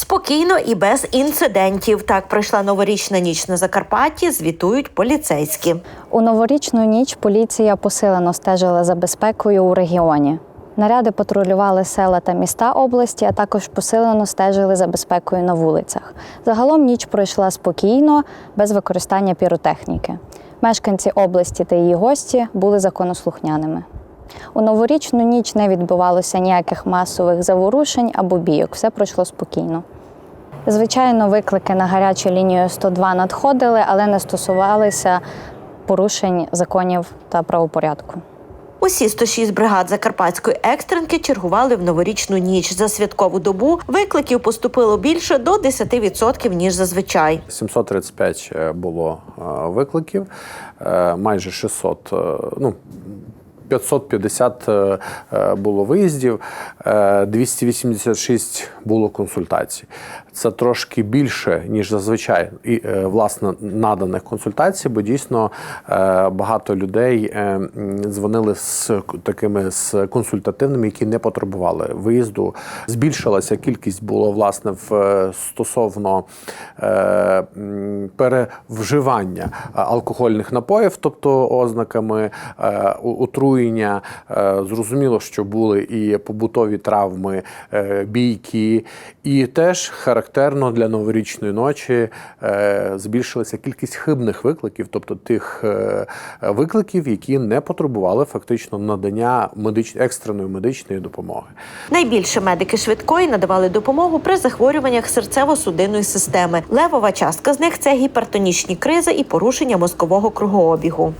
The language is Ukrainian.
Спокійно і без інцидентів. Так пройшла новорічна ніч на Закарпатті. Звітують поліцейські. У новорічну ніч поліція посилено стежила за безпекою у регіоні. Наряди патрулювали села та міста області, а також посилено стежили за безпекою на вулицях. Загалом ніч пройшла спокійно, без використання піротехніки. Мешканці області та її гості були законослухняними. У новорічну ніч не відбувалося ніяких масових заворушень або бійок. Все пройшло спокійно. Звичайно, виклики на гарячу лінію 102 надходили, але не стосувалися порушень законів та правопорядку. Усі 106 бригад Закарпатської екстренки чергували в новорічну ніч. За святкову добу викликів поступило більше до 10%, ніж зазвичай. 735 було е, викликів, е, майже 600, е, ну, 550 е, е, було виїздів, е, 286 було консультацій. Це трошки більше, ніж зазвичай, і е, власне наданих консультацій, бо дійсно е, багато людей е, дзвонили з такими з консультативними, які не потребували виїзду. Збільшилася кількість було власне в е, стосовно е, перевживання е, алкогольних напоїв, тобто ознаками е, отруєння. Е, Зрозуміло, що були і побутові травми, е, бійки, і теж характерно для новорічної ночі е, збільшилася кількість хибних викликів, тобто тих викликів, які не потребували фактично надання медич... екстреної медичної допомоги. Найбільше медики швидкої надавали допомогу при захворюваннях серцево-судинної системи. Левова частка з них це гіпертонічні кризи і порушення мозкового кругообігу.